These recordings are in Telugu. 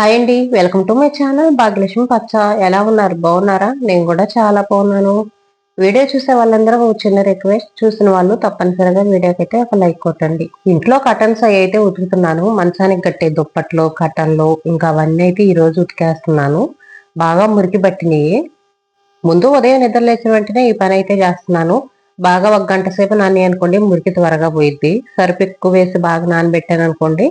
హాయ్ అండి welcome to my channel Bhagyalakshmi పచ్చ. ఎలా ఉన్నారు? బాగున్నారా? నేను కూడా చాలా బాగున్నాను. వీడియో చూసే వాళ్ళందరూ ఒక చిన్న రిక్వెస్ట్ చూసిన వాళ్ళు తప్పనిసరిగా వీడియోకి అయితే ఒక లైక్ కొట్టండి. ఇంట్లో కటన్స్ అవి అయితే ఉతుకుతున్నాను. మంచానికి కట్టే దుప్పట్లు కటన్లు ఇంకా అవన్నీ అయితే ఈరోజు ఉతికేస్తున్నాను. బాగా మురికి పట్టినాయి. ముందు ఉదయం నిద్ర లేచిన వెంటనే ఈ పని అయితే చేస్తున్నాను. బాగా ఒక గంట సేపు నాని అనుకోండి మురికి త్వరగా పోయిద్ది. సరుపు ఎక్కువ వేసి బాగా నానబెట్టాను అనుకోండి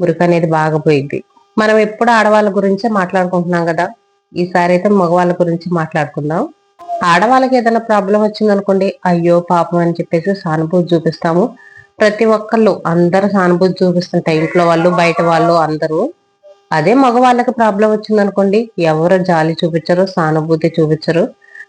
మురికి అనేది బాగా పోయిద్ది. మనం ఎప్పుడు ఆడవాళ్ళ గురించే మాట్లాడుకుంటున్నాం కదా? ఈసారి అయితే మగవాళ్ళ గురించి మాట్లాడుకుందాం. ఆడవాళ్ళకి ఏదైనా ప్రాబ్లం వచ్చిందనుకోండి అయ్యో పాపం అని చెప్పేసి సానుభూతి చూపిస్తాము. ప్రతి ఒక్కళ్ళు అందరు సానుభూతి చూపిస్తుంటాయి. ఇంట్లో వాళ్ళు బయట వాళ్ళు అందరూ. అదే మగవాళ్ళకి ప్రాబ్లం వచ్చిందనుకోండి ఎవరు జాలి చూపించరు సానుభూతి చూపించరు.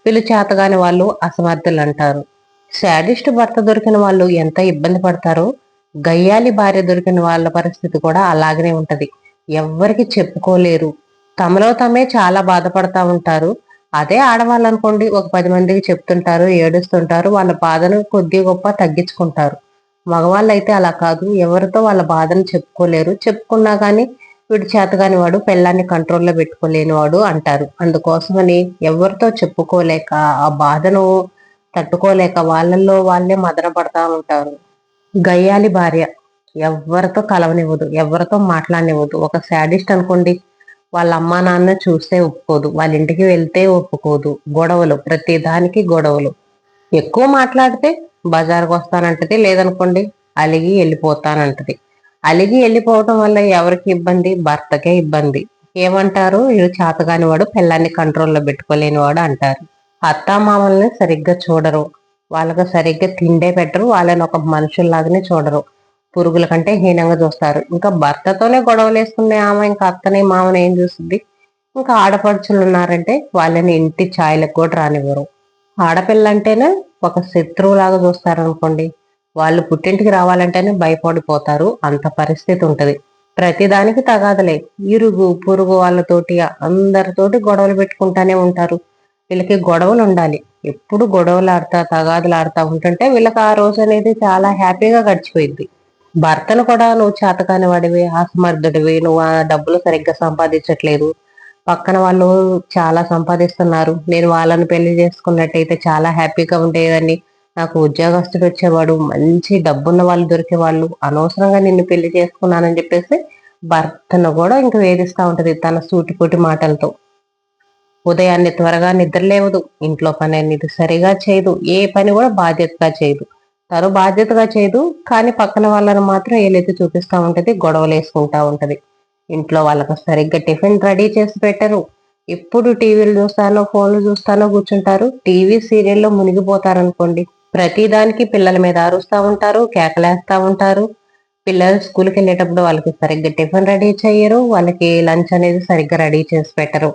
వీళ్ళు చేతగాని వాళ్ళు అసమర్థులు అంటారు. శాడిస్ట్ భర్త దొరికిన వాళ్ళు ఎంత ఇబ్బంది పడతారో? గయ్యాలి భార్య దొరికిన వాళ్ళ పరిస్థితి కూడా అలాగనే ఉంటది. ఎవ్వరికి చెప్పుకోలేరు. తమలో తమే చాలా బాధపడతా ఉంటారు. అదే ఆడవాళ్ళు అనుకోండి ఒక పది మందికి చెప్తుంటారు ఏడుస్తుంటారు వాళ్ళ బాధను కొద్ది గొప్ప తగ్గించుకుంటారు. మగవాళ్ళు అయితే అలా కాదు. ఎవరితో వాళ్ళ బాధను చెప్పుకోలేరు. చెప్పుకున్నా కానీ వీడు చేతగాని వాడు పెళ్ళాన్ని కంట్రోల్లో పెట్టుకోలేని వాడు అంటారు. అందుకోసమని ఎవరితో చెప్పుకోలేక ఆ బాధను తట్టుకోలేక వాళ్ళల్లో వాళ్ళే మదన పడతా ఉంటారు. గయ్యాలి భార్య. ఎవరితో కలవనివ్వదు ఎవరితో మాట్లాడనివ్వదు. ఒక శాడిస్ట్ అనుకోండి వాళ్ళ అమ్మా నాన్న చూస్తే ఒప్పుకోదు వాళ్ళ ఇంటికి వెళ్తే ఒప్పుకోదు. గొడవలు ప్రతి దానికి గొడవలు. ఎక్కువ మాట్లాడితే బజార్కి వస్తానంటది లేదనుకోండి అలిగి వెళ్ళిపోతానంటది. అలిగి వెళ్ళిపోవటం వల్ల ఎవరికి ఇబ్బంది? భర్తకే ఇబ్బంది. ఏమంటారు? వీడు చేతగాని వాడు పిల్లాన్ని కంట్రోల్లో పెట్టుకోలేని వాడు అంటారు. అత్తామామల్ని సరిగ్గా చూడరు. వాళ్ళకి సరిగ్గా తిండే పెట్టరు. వాళ్ళని ఒక మనుషుల్లాగానే చూడరు. పురుగుల కంటే హీనంగా చూస్తారు. ఇంకా భర్తతోనే గొడవలు వేసుకునే ఆమె ఇంకా అత్తని మామని ఏం చూస్తుంది? ఇంకా ఆడపడుచులు ఉన్నారంటే వాళ్ళని ఇంటి ఛాయలకు కూడా రానివ్వరు. ఆడపిల్ల అంటేనే ఒక శత్రువులాగా చూస్తారనుకోండి. వాళ్ళు పుట్టింటికి రావాలంటేనే భయపడిపోతారు. అంత పరిస్థితి ఉంటుంది. ప్రతిదానికి తగాదలే. ఇరుగు పురుగు వాళ్ళతోటి అందరితోటి గొడవలు పెట్టుకుంటానే ఉంటారు. వీళ్ళకి గొడవలు ఉండాలి. ఎప్పుడు గొడవలు ఆడతా తగాదులు ఆడుతూ ఉంటుంటే వీళ్ళకి ఆ రోజు అనేది చాలా హ్యాపీగా గడిచిపోయింది. భర్తను కూడా నువ్వు చేతకాని వాడివి అసమర్థుడివి. నువ్వు ఆ డబ్బులు సరిగ్గా సంపాదించట్లేదు. పక్కన వాళ్ళు చాలా సంపాదిస్తున్నారు. నేను వాళ్ళని పెళ్ళి చేసుకున్నట్టయితే చాలా హ్యాపీగా ఉండేదని నాకు ఉద్యోగస్తుడు వచ్చేవాడు మంచి డబ్బున్న వాళ్ళు దొరికేవాళ్ళు. అనవసరంగా నిన్ను పెళ్ళి చేసుకున్నానని చెప్పేసి భర్తను కూడా ఇంక వేధిస్తూ ఉంటది తన సూటిపోటి మాటలతో. ఉదయాన్నే త్వరగా నిద్రలేవదు. ఇంట్లో పని అనేది సరిగా చేయదు. ఏ పని కూడా బాధ్యతగా చేయదు. తను బాధ్యతగా చేయదు. కానీ పక్కన వాళ్ళని మాత్రం ఏలైతే చూపిస్తా ఉంటది గొడవలు వేసుకుంటా ఉంటది. ఇంట్లో వాళ్ళకి సరిగ్గా టిఫిన్ రెడీ చేసి పెట్టరు. ఎప్పుడు టీవీలు చూస్తానో ఫోన్లు చూస్తానో కూర్చుంటారు. టీవీ సీరియల్లో మునిగిపోతారు అనుకోండి ప్రతిదానికి పిల్లల మీద అరుస్తూ ఉంటారు కేకలేస్తా ఉంటారు. పిల్లలు స్కూల్కి వెళ్ళేటప్పుడు వాళ్ళకి సరిగ్గా టిఫిన్ రెడీ చేయరు వాళ్ళకి లంచ్ అనేది సరిగ్గా రెడీ చేసి పెట్టరు.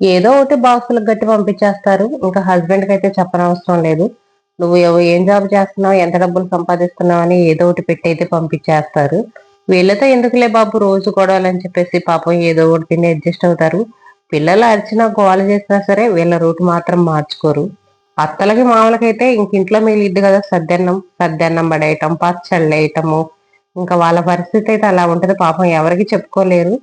ఏదో ఒకటి బాక్సులకు గట్టి పంపించేస్తారు. ఇంకా హస్బెండ్కి అయితే చెప్పనవసరం లేదు. నువ్వు ఏం జాబ్ చేస్తున్నావు ఎంత డబ్బులు సంపాదిస్తున్నావు అని ఏదో ఒకటి పెట్టి అయితే పంపించేస్తారు. వీళ్ళతో ఎందుకులే బాబు రోజు గొడవలు అని చెప్పేసి పాపం ఏదో ఒకటి తిని అడ్జస్ట్ అవుతారు. పిల్లలు అరిచినా గోల చేసినా సరే వీళ్ళ రూట్ మాత్రం మార్చుకోరు. అత్తలకి మామూలకైతే ఇంక ఇంట్లో మిగిలిద్ది కదా సద్దన్నం సద్దన్నం పడేయటం పచ్చళ్ళు వేయటము. ఇంకా వాళ్ళ పరిస్థితి అయితే అలా ఉంటది పాపం ఎవరికి చెప్పుకోలేరు.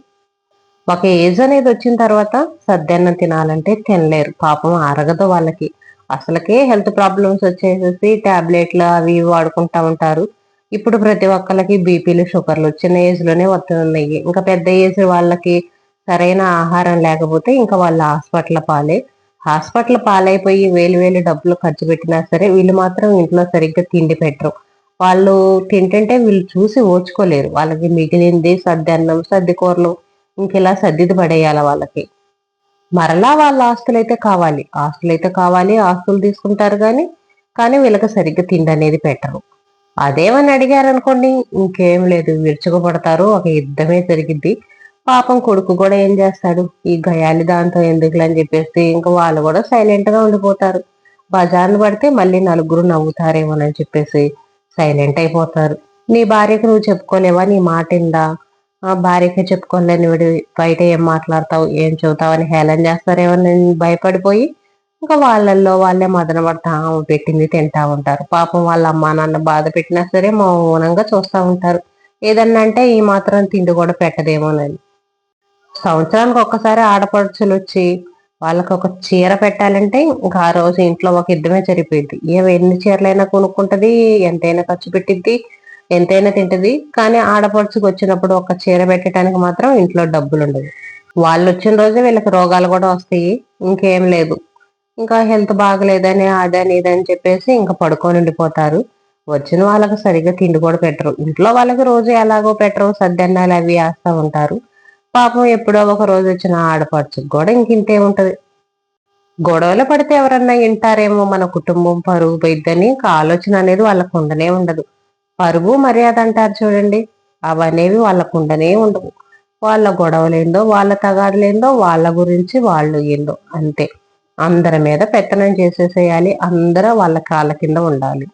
ఒక ఏజ్ అనేది వచ్చిన తర్వాత సద్దన్నం తినాలంటే తినలేరు పాపం అరగదు వాళ్ళకి. అసలుకే హెల్త్ ప్రాబ్లమ్స్ వచ్చేసేసి టాబ్లెట్లు అవి వాడుకుంటా ఉంటారు. ఇప్పుడు ప్రతి ఒక్కరికి బీపీలు షుగర్లు చిన్న ఏజ్లోనే వస్తున్నాయి ఇంకా పెద్ద ఏజ్ వాళ్ళకి సరైన ఆహారం లేకపోతే ఇంకా వాళ్ళ హాస్పిటల్ పాలే. హాస్పిటల్ పాలైపోయి వేలు వేలు డబ్బులు ఖర్చు పెట్టినా సరే వీళ్ళు మాత్రం ఇంట్లో సరిగ్గా తిండి పెట్టరు. వాళ్ళు తింటుంటే వీళ్ళు చూసి ఓచుకోలేరు. వాళ్ళకి మిగిలింది సర్ది అన్నం సర్ది కూరలు ఇంకెలా సర్దిది పడేయాలి వాళ్ళకి. మరలా వాళ్ళ ఆస్తులైతే కావాలి. ఆస్తులైతే కావాలి ఆస్తులు తీసుకుంటారు కానీ కానీ వీళ్ళకి సరిగ్గా తిండి అనేది పెట్టరు. అదేమని అడిగారనుకోండి ఇంకేం లేదు విరుచుకుపడతారు ఒక యుద్ధమే జరిగింది పాపం కొడుకు కూడా ఏం చేస్తాడు? ఈ గయాలి దాంతో ఎందుకులని అని చెప్పేసి ఇంకా వాళ్ళు కూడా సైలెంట్గా ఉండిపోతారు. బజార్ను పడితే మళ్ళీ నలుగురు నవ్వుతారేమోనని చెప్పేసి సైలెంట్ అయిపోతారు. నీ భార్యకు నువ్వు చెప్పుకోలేవా? నీ మాట ఇందా భార్యకి చెప్పుకోలేని విడి బయట ఏం మాట్లాడతావు ఏం చెబుతావు అని హేళన చేస్తారేమో నేను భయపడిపోయి ఇంకా వాళ్ళల్లో వాళ్ళే మదన పడతా పెట్టింది తింటా ఉంటారు. పాపం వాళ్ళ అమ్మా నాన్న బాధ పెట్టినా సరే మౌనంగా చూస్తూ ఉంటారు. ఏదన్నా అంటే ఈ మాత్రం తిండి కూడా పెట్టదేమోనని. సంవత్సరానికి ఒక్కసారి ఆడపడుచులు వచ్చి వాళ్ళకి ఒక చీర పెట్టాలంటే ఇంకా ఆ రోజు ఇంట్లో ఒక యుద్ధమే సరిపోయింది ఏమి ఎన్ని చీరలైనా కొనుక్కుంటది ఎంతైనా ఖర్చు పెట్టిద్ది ఎంతైనా తింటది. కానీ ఆడపడుచుకు వచ్చినప్పుడు ఒక చీర పెట్టడానికి మాత్రం ఇంట్లో డబ్బులు ఉండదు వాళ్ళు వచ్చిన రోజే వీళ్ళకి రోగాలు కూడా వస్తాయి. ఇంకేం లేదు. ఇంకా హెల్త్ బాగలేదని అదని ఇదని చెప్పేసి ఇంకా పడుకొని ఉండిపోతారు. వచ్చిన వాళ్ళకి సరిగ్గా తిండి కూడా పెట్టరు. ఇంట్లో వాళ్ళకి రోజు ఎలాగో పెట్టరు. సద్దన్నాలు అవి వేస్తా ఉంటారు. పాపం ఎప్పుడో ఒక రోజు వచ్చిన ఆడపడుచుకు కూడా ఇంకింతే ఉంటది. గొడవలు పడితే ఎవరన్నా వింటారేమో మన కుటుంబం పరుగు పోయిద్దని ఆలోచన అనేది వాళ్ళకు ఉండనే ఉండదు. పరుగు మర్యాద అంటారు చూడండి. అవనేవి వాళ్ళకు ఉండనే ఉండవు. వాళ్ళ గొడవలేందో వాళ్ళ తగాదులేందో వాళ్ళ గురించి వాళ్ళు ఏందో అంతే. అందరి మీద పెత్తనం చేసేసేయాలి. అందరూ వాళ్ళ కాళ్ళ కింద ఉండాలి.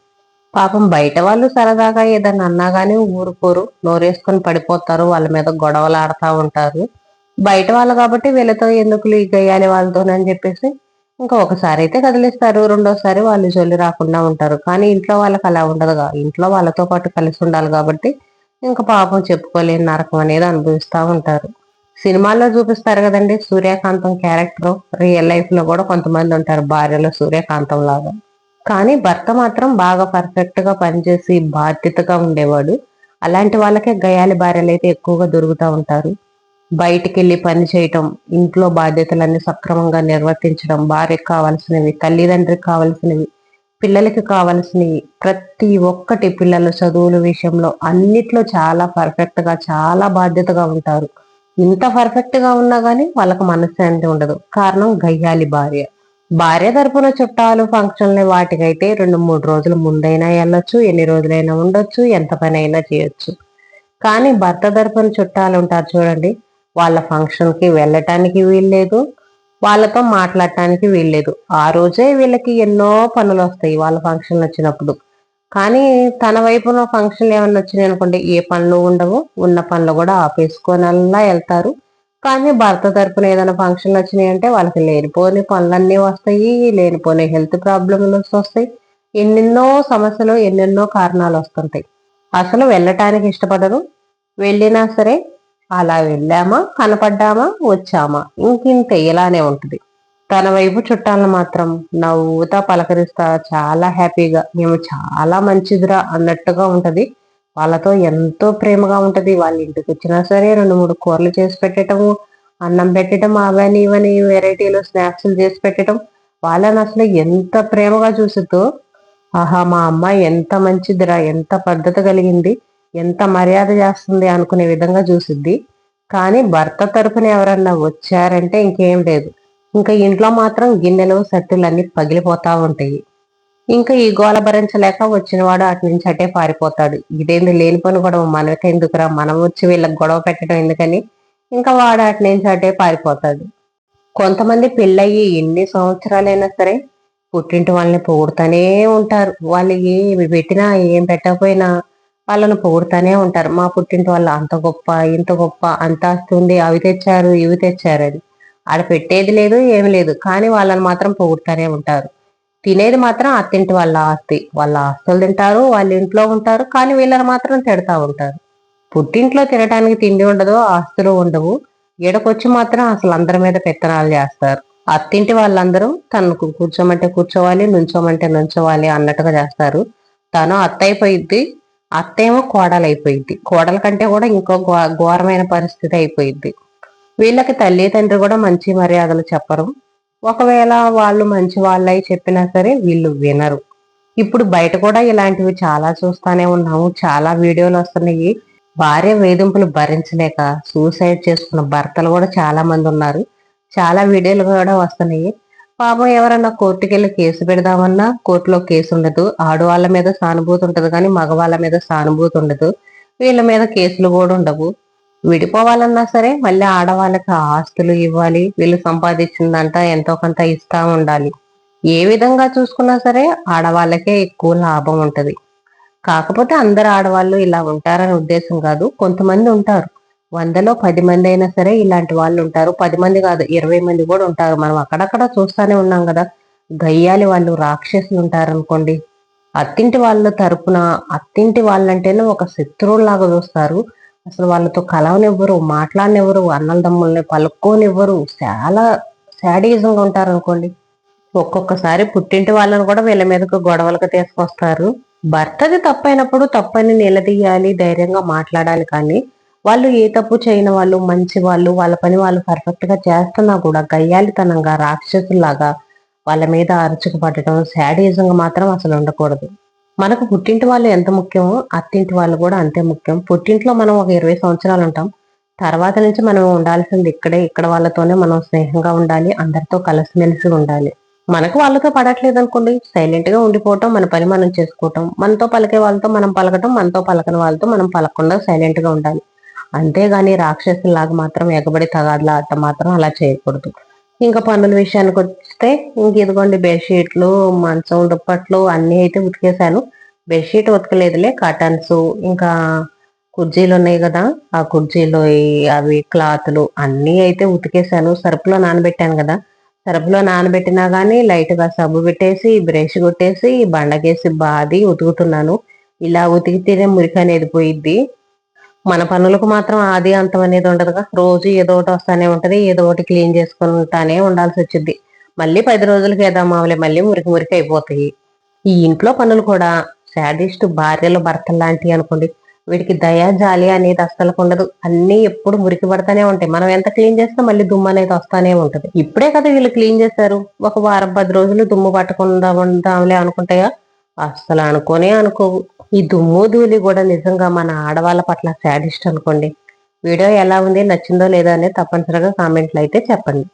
పాపం బయట వాళ్ళు సరదాగా ఏదన్నా అన్నా కానీ ఊరుకోరు. నోరేసుకొని పడిపోతారు. వాళ్ళ మీద గొడవలు ఆడుతూ ఉంటారు. బయట వాళ్ళు కాబట్టి వీళ్ళతో ఎందుకు లీక్ అయ్యాలి వాళ్ళతోనని చెప్పేసి ఇంకా ఒకసారి అయితే కదిలిస్తారు రెండోసారి వాళ్ళు జోలి రాకుండా ఉంటారు. కానీ ఇంట్లో వాళ్ళకి అలా ఉండదుగా ఇంట్లో వాళ్ళతో పాటు కలిసి ఉండాలి కాబట్టి ఇంకా పాపం చెప్పుకోలేని నరకం అనేది అనుభవిస్తూ ఉంటారు. సినిమాల్లో చూపిస్తారు కదండి సూర్యకాంతం క్యారెక్టర్. రియల్ లైఫ్లో కూడా కొంతమంది ఉంటారు భార్యలో సూర్యకాంతం లాగా. కానీ భర్త మాత్రం బాగా పర్ఫెక్ట్గా పనిచేసి బాధ్యతగా ఉండేవాడు. అలాంటి వాళ్ళకే గయాలి భార్యలు అయితే ఎక్కువగా దొరుకుతూ ఉంటారు. బయటికి వెళ్ళి పని చేయటం ఇంట్లో బాధ్యతలన్నీ సక్రమంగా నిర్వర్తించడం భార్యకు కావాల్సినవి తల్లిదండ్రికి కావాల్సినవి పిల్లలకి కావాల్సినవి ప్రతి ఒక్కటి పిల్లల చదువుల విషయంలో అన్నిట్లో చాలా పర్ఫెక్ట్గా చాలా బాధ్యతగా ఉంటారు. ఇంత పర్ఫెక్ట్గా ఉన్నా కానీ వాళ్ళకి మనశ్శాంతి ఉండదు. కారణం గయ్యాలి భార్య. భార్య తరపున చుట్టాలు ఫంక్షన్లు వాటికైతే రెండు మూడు రోజుల ముందైనా వెళ్ళొచ్చు ఎన్ని రోజులైనా ఉండొచ్చు ఎంత పని అయినా చేయొచ్చు. కానీ భర్త తరపున చుట్టాలు ఉంటారు చూడండి వాళ్ళ ఫంక్షన్కి వెళ్ళటానికి వీల్లేదు వాళ్ళతో మాట్లాడటానికి వీల్లేదు. ఆ రోజే వీళ్ళకి ఎన్నో పనులు వస్తాయి వాళ్ళ ఫంక్షన్లు వచ్చినప్పుడు. కానీ తన వైపున ఫంక్షన్లు ఏమన్నా వచ్చినాయి అనుకోండి ఏ పనులు ఉండవు ఉన్న పనులు కూడా ఆపేసుకొని వెళ్తారు. కానీ భర్త తరపున ఏదైనా ఫంక్షన్లు వచ్చినాయి అంటే వాళ్ళకి లేనిపోని పనులన్నీ వస్తాయి లేనిపోని హెల్త్ ప్రాబ్లమ్స్ వస్తాయి. ఎన్నెన్నో సమస్యలు ఎన్నెన్నో కారణాలు వస్తుంటాయి. అసలు వెళ్ళటానికి ఇష్టపడరు. వెళ్ళినా సరే అలా వెళ్ళామా? కనపడ్డామా? వచ్చామా? ఇంకింత ఇలానే ఉంటుంది. తన వైపు చుట్టాలను మాత్రం నవ్వుతా పలకరిస్తా చాలా హ్యాపీగా మేము చాలా మంచిదిరా అన్నట్టుగా ఉంటుంది. వాళ్ళతో ఎంతో ప్రేమగా ఉంటుంది. వాళ్ళ ఇంటికి వచ్చినా సరే రెండు మూడు కూరలు చేసి పెట్టడము అన్నం పెట్టడం అవని ఇవని వెరైటీలు స్నాక్స్లు చేసి పెట్టడం వాళ్ళని అసలు ఎంత ప్రేమగా చూసుతూ ఆహా మా అమ్మాయి ఎంత మంచిదిరా ఎంత పద్ధతి కలిగింది. ఎంత మర్యాద చేస్తుంది అనుకునే విధంగా చూసిద్ది. కానీ భర్త తరపున ఎవరన్నా వచ్చారంటే ఇంకేం లేదు. ఇంకా ఇంట్లో మాత్రం గిన్నెలు సట్టులు అన్ని పగిలిపోతా ఉంటాయి. ఇంకా ఈ గోల భరించలేక వచ్చినవాడు అటు నుంచి అటే పారిపోతాడు. ఇదేంది లేని పని గొడవ? మనకి ఎందుకురా? మనం వచ్చి వీళ్ళకి గొడవ పెట్టడం ఎందుకని? ఇంకా వాడు అటు నుంచి అటే పారిపోతాడు. కొంతమంది పెళ్ళయ్యి ఎన్ని సంవత్సరాలైనా సరే పుట్టింటి వాళ్ళని పొగుడుతూనే ఉంటారు. వాళ్ళు ఏమి పెట్టినా ఏం పెట్టకపోయినా వాళ్ళని పొగుడుతూనే ఉంటారు. మా పుట్టింటి వాళ్ళు అంత గొప్ప ఇంత గొప్ప అంత వస్తుంది అవి తెచ్చారు ఇవి తెచ్చారు అని. ఆడ పెట్టేది లేదు ఏమి లేదు. కానీ వాళ్ళని మాత్రం పొగుడుతూనే ఉంటారు. తినేది మాత్రం అత్తింటి వాళ్ళ ఆస్తి. వాళ్ళ ఆస్తులు తింటారు వాళ్ళ ఇంట్లో ఉంటారు కానీ వీళ్ళని మాత్రం తిడతా ఉంటారు. పుట్టింట్లో తినడానికి తిండి ఉండదు ఆస్తులు ఉండవు. ఈడకొచ్చి మాత్రం అసలు అందరి మీద పెత్తనాలు చేస్తారు. అత్తింటి వాళ్ళందరూ తనకు కూర్చోమంటే కూర్చోవాలి నుంచోమంటే నుంచోవాలి అన్నట్టుగా చేస్తారు. తను అత్త అయిపోయిద్ది అత్తేమో కోడలైపోయింది కోడల కంటే కూడా ఇంకో ఘోరమైన పరిస్థితి అయిపోయింది వీళ్ళకి తల్లి తండ్రి కూడా మంచి మర్యాదలు చెప్పరు. ఒకవేళ వాళ్ళు మంచి వాళ్ళై చెప్పినా సరే వీళ్ళు వినరు. ఇప్పుడు బయట కూడా ఇలాంటివి చాలా చూస్తానే ఉన్నాము. చాలా వీడియోలు వస్తున్నాయి. భార్య వేధింపులు భరించలేక సూసైడ్ చేసుకున్న భర్తలు కూడా చాలా మంది ఉన్నారు. చాలా వీడియోలు కూడా వస్తున్నాయి. పాపం ఎవరన్నా కోర్టుకి వెళ్ళి కేసు పెడదామన్నా కోర్టులో కేసు ఉండదు ఆడవాళ్ళ మీద సానుభూతి ఉంటుంది కానీ మగవాళ్ళ మీద సానుభూతి ఉండదు వీళ్ళ మీద కేసులు కూడా ఉండవు. విడిపోవాలన్నా సరే మళ్ళీ ఆడవాళ్ళకి ఆస్తులు ఇవ్వాలి. వీళ్ళు సంపాదించిందంతా ఎంతో కొంత ఇస్తా ఉండాలి. ఏ విధంగా చూసుకున్నా సరే ఆడవాళ్ళకే ఎక్కువ లాభం ఉంటది. కాకపోతే అందరు ఆడవాళ్ళు ఇలా ఉంటారని ఉద్దేశం కాదు. కొంతమంది ఉంటారు. వందలో పది మంది అయినా సరే ఇలాంటి వాళ్ళు ఉంటారు పది మంది కాదు ఇరవై మంది కూడా ఉంటారు. మనం అక్కడక్కడ చూస్తానే ఉన్నాం కదా. గయ్యాలి వాళ్ళు రాక్షసులు ఉంటారు అనుకోండి అత్తింటి వాళ్ళ తరపున అత్తింటి వాళ్ళంటేనే ఒక శత్రువులాగా చూస్తారు. అసలు వాళ్ళతో కలవనివ్వరు మాట్లాడనివ్వరు అన్నల దమ్ముల్ని పలుక్కోనివ్వరు. చాలా శాడీజంగా ఉంటారు అనుకోండి ఒక్కొక్కసారి పుట్టింటి వాళ్ళని కూడా వీళ్ళ మీదకు గొడవలకు తీసుకొస్తారు. భర్తది తప్పైనప్పుడు తప్పని నిలదీయాలి ధైర్యంగా మాట్లాడాలి కానీ వాళ్ళు ఏ తప్పు చేయని వాళ్ళు మంచి వాళ్ళు వాళ్ళ పని వాళ్ళు పర్ఫెక్ట్గా చేస్తున్నా కూడా గయ్యాలితనంగా రాక్షసులాగా వాళ్ళ మీద అరుచుకు పట్టడం శాడీజంగా మాత్రం అసలు ఉండకూడదు. మనకు పుట్టింటి వాళ్ళు ఎంత ముఖ్యమో అత్తింటి వాళ్ళు కూడా అంతే ముఖ్యం. పుట్టింట్లో మనం ఒక ఇరవై సంవత్సరాలు ఉంటాం. తర్వాత నుంచి మనం ఉండాల్సింది ఇక్కడే ఇక్కడ వాళ్ళతోనే మనం స్నేహంగా ఉండాలి అందరితో కలిసిమెలిసి ఉండాలి. మనకు వాళ్ళతో పడట్లేదు అనుకోండి సైలెంట్గా ఉండిపోవటం మన పని మనం చేసుకోవటం మనతో పలికే వాళ్ళతో మనం పలకటం మనతో పలకని వాళ్ళతో మనం పలకకుండా సైలెంట్గా ఉండాలి. అంతేగాని రాక్షసులాగా మాత్రం ఎగబడి తగాదులు ఆడటం మాత్రం అలా చేయకూడదు. ఇంకా పనుల విషయానికి వస్తే ఇంక ఇదిగోండి బెడ్షీట్లు మంచం దుప్పట్లు అన్నీ అయితే ఉతికేశాను. బెడ్షీట్ ఉతకలేదులే కటన్స్ ఇంకా కుర్జీలు ఉన్నాయి కదా ఆ కుర్జీలు అవి క్లాత్లు అన్నీ అయితే ఉతికేశాను. సరుపులో నానబెట్టాను కదా సరుపులో నానబెట్టినా కానీ లైట్గా సబ్బు పెట్టేసి బ్రష్ కొట్టేసి బండకేసి బాది ఉతుకుతున్నాను. ఇలా ఉతికితేనే మురికి అనేది పోయిద్ది. మన పనులకు మాత్రం ఆది అంతం అనేది ఉండదుగా రోజు ఏదో ఒకటి వస్తానే ఉంటది ఏదో ఒకటి క్లీన్ చేసుకుంటానే ఉండాల్సి వచ్చింది మళ్ళీ పది రోజులకి ఏదో మామూలే మళ్ళీ మురికి మురికి అయిపోతాయి. ఈ ఇంట్లో పనులు కూడా శాడిస్ట్ భార్యలు భర్తలు లాంటివి అనుకోండి వీడికి దయా జాలి అనేది అస్సలు ఉండదు. అన్ని ఎప్పుడు మురికి పడతానే ఉంటాయి. మనం ఎంత క్లీన్ చేస్తే మళ్ళీ దుమ్ము అనేది వస్తానే ఉంటది. ఇప్పుడే కదా వీళ్ళు క్లీన్ చేశారు. ఒక వారం పది రోజులు దుమ్ము పట్టకుండా ఉందాంలే అనుకుంటాయా? అస్సలు అనుకోనే అనుకోవు. ఈ దుమ్ము ధూళి కూడా నిజంగా మన ఆడవాళ్ళ పట్ల శాడిస్ట్ అనుకోండి. వీడియో ఎలా ఉంది నచ్చిందో లేదో అనేది తప్పనిసరిగా కామెంట్లు అయితే చెప్పండి.